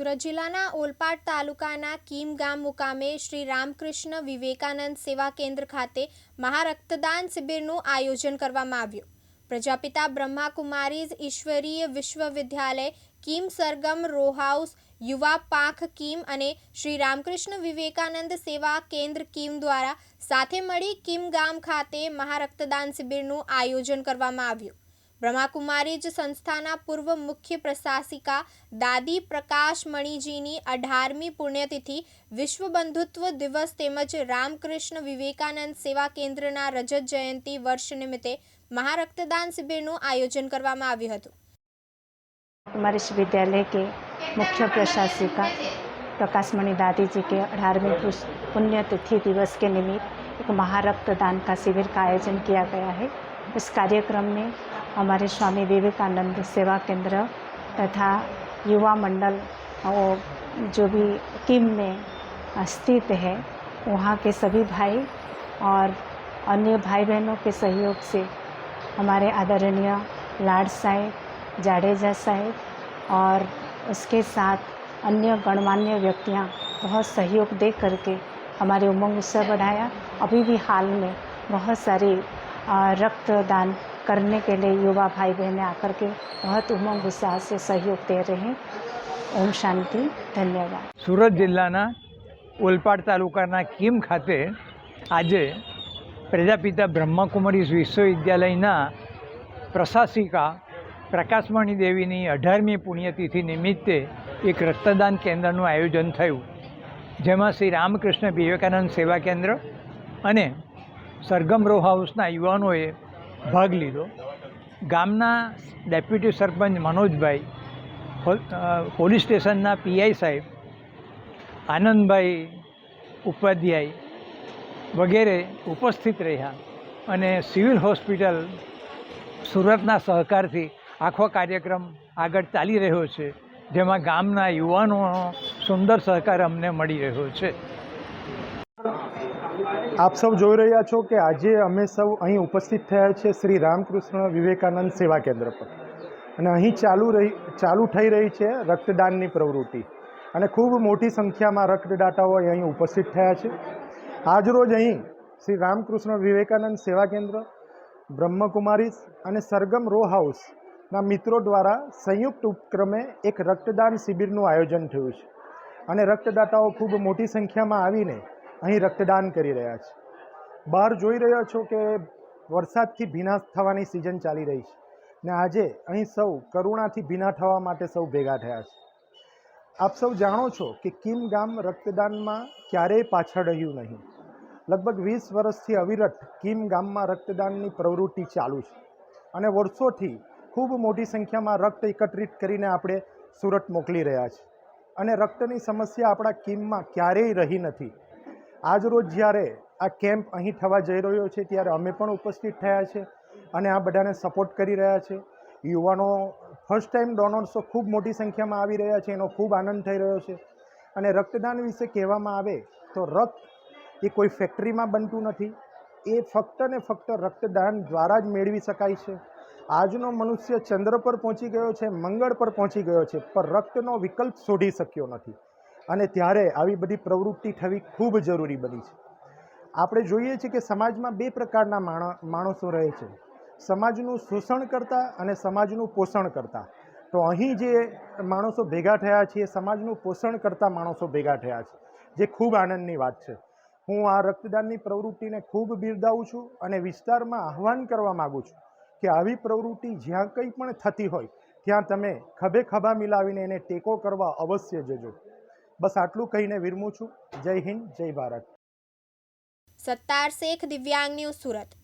સુરત જિલ્લાના ઓલપાડ તાલુકાના કીમ ગામ મુકામે શ્રી રામકૃષ્ણ વિવેકાનંદ સેવા કેન્દ્ર ખાતે મહારક્તદાન શિબિરનું આયોજન કરવામાં આવ્યું. પ્રજાપિતા બ્રહ્માકુમારીઝ ઈશ્વરીય વિશ્વવિદ્યાલય કીમ સરગમ રો હાઉસ, યુવા પાંખ કીમ અને શ્રી રામકૃષ્ણ વિવેકાનંદ સેવા કેન્દ્ર કીમ દ્વારા સાથે મળી કીમ ગામ ખાતે મહારક્તદાન શિબિરનું આયોજન કરવામાં આવ્યું. બ્રહ્માકુમારીજ સંસ્થાના પૂર્વ મુખ્ય પ્રશાસિકા દાદી પ્રકાશ મણીજીની અઢારમી પુણ્યતિથિ વિશ્વ બંધુત્વ દિવસ તેમજ રામકૃષ્ણ વિવેકાનંદ સેવા કેન્દ્રના રજત જયંતિ વર્ષ નિમિત્તે મહારક્તદાન શિબિરનું આયોજન કરવામાં આવ્યું હતું हमारे इस विद्यालय के मुख्य प्रशासिका प्रकाशमणि दादी जी के अठारहवें पुष- पुण्यतिथि दिवस के निमित्त एक महारक्तदान का शिविर का आयोजन किया गया है इस कार्यक्रम में हमारे स्वामी विवेकानंद सेवा केंद्र तथा युवा मंडल और जो भी टीम में स्थित है, वहाँ के सभी भाई और अन्य भाई बहनों के सहयोग से हमारे आदरणीय लाड साहेब, जाडेजा साहेब और उसके साथ अन्य गणमान्य व्यक्तियाँ बहुत सहयोग दे करके हमारे उमंग उत्सव बढ़ाया। अभी भी हाल में बहुत सारी रक्तदान करने के लिए युवा भाई बहनें आकर के बहुत उमंग उत्साह से सहयोग दे रहे हैं ओम शांति धन्यवाद સુરત જિલ્લાના ઓલપાડ તાલુકાના કીમ ખાતે આજે પ્રજાપિતા બ્રહ્માકુમારી વિશ્વવિદ્યાલયના પ્રશાસિકા પ્રકાશમણી દેવીની અઢારમી પુણ્યતિથિ નિમિત્તે એક રક્તદાન કેન્દ્રનું આયોજન થયું જેમાં શ્રી રામકૃષ્ણ વિવેકાનંદ સેવા કેન્દ્ર અને સરગમ રો હાઉસના યુવાનોએ ભાગ લીધો. ગામના ડેપ્યુટી સરપંચ મનોજભાઈ પોલીસ સ્ટેશનના પીઆઈ સાહેબ, આનંદભાઈ ઉપાધ્યાય વગેરે ઉપસ્થિત રહ્યા અને સિવિલ હોસ્પિટલ સુરતના સહકારથી આખો કાર્યક્રમ આગળ ચાલી રહ્યો છે, જેમાં ગામના યુવાનોનો સુંદર સહકાર અમને મળી રહ્યો છે. આપ સૌ જોઈ રહ્યા છો કે આજે અમે સૌ અહીં ઉપસ્થિત થયા છે શ્રી રામકૃષ્ણ વિવેકાનંદ સેવા કેન્દ્ર પર. અને અહીં ચાલુ રહી, ચાલુ થઈ રહી છે રક્તદાનની પ્રવૃત્તિ. અને ખૂબ મોટી સંખ્યામાં રક્તદાતાઓ અહીં ઉપસ્થિત થયા છે. આજરોજ અહીં શ્રી રામકૃષ્ણ વિવેકાનંદ સેવા કેન્દ્ર બ્રહ્મકુમારીસ અને સરગમ રો હાઉસના મિત્રો દ્વારા સંયુક્ત ઉપક્રમે એક રક્તદાન શિબિરનું આયોજન થયું છે. અને રક્તદાતાઓ ખૂબ મોટી સંખ્યામાં આવીને અહીં રક્તદાન કરી રહ્યા છે. બહાર જોઈ રહ્યા છો કે વરસાદથી ભીના થવાની સિઝન ચાલી રહી છે. ને આજે અહીં સૌ કરુણાથી ભીના થવા માટે સૌ ભેગા થયા છે. આપ સૌ જાણો છો કે કિમ ગામ રક્તદાનમાં ક્યારેય પાછળ રહ્યું નહીં. લગભગ વીસ વર્ષથી અવિરત કિમ ગામમાં રક્તદાનની પ્રવૃત્તિ ચાલુ છે. અને વર્ષોથી ખૂબ મોટી સંખ્યામાં રક્ત એકત્રિત કરીને આપણે સુરત મોકલી રહ્યા છીએ અને રક્તની સમસ્યા આપણા કિમમાં ક્યારેય રહી નથી. આજ રોજ જ્યારે આ કેમ્પ અહીં થવા જઈ રહ્યો છે, ત્યારે અમે પણ ઉપસ્થિત થયા છે અને આ બધાને સપોર્ટ કરી રહ્યા છે. યુવાનો ફર્સ્ટ ટાઈમ ડોનર્સો ખૂબ મોટી સંખ્યામાં આવી રહ્યા છે, એનો ખૂબ આનંદ થઈ રહ્યો છે. અને રક્તદાન વિશે કહેવામાં આવે તો રક્ત એ કોઈ ફેક્ટરીમાં બનતું નથી. એ ફક્ત ને ફક્ત રક્તદાન દ્વારા જ મેળવી શકાય છે. આજનો મનુષ્ય ચંદ્ર પર પહોંચી ગયો છે, મંગળ પર પહોંચી ગયો છે, પણ રક્તનો વિકલ્પ શોધી શક્યો નથી. અને ત્યારે આવી બધી પ્રવૃત્તિ થવી ખૂબ જરૂરી બની છે. આપણે જોઈએ છીએ કે સમાજમાં બે પ્રકારના માણ, માણસો રહે છે. સમાજનું શોષણ કરતા અને સમાજનું પોષણ કરતા. તો અહીં જે માણસો ભેગા થયા છે એ સમાજનું પોષણ કરતા માણસો ભેગા થયા છે. જે ખૂબ આનંદની વાત છે. હું આ રક્તદાનની પ્રવૃત્તિને ખૂબ બિરદાવું છું અને વિસ્તારમાં આહ્વાન કરવા માગું છું કે આવી પ્રવૃત્તિ જ્યાં કંઈ પણ થતી હોય, ત્યાં તમે ખભે ખભા મિલાવીને એને ટેકો કરવા અવશ્ય જજો. બસ આટલું કહીને વિરમું છું. જય હિન્દ જય ભારત. સત્તાર શેખ દિવ્યાંગ ન્યૂઝ સુરત.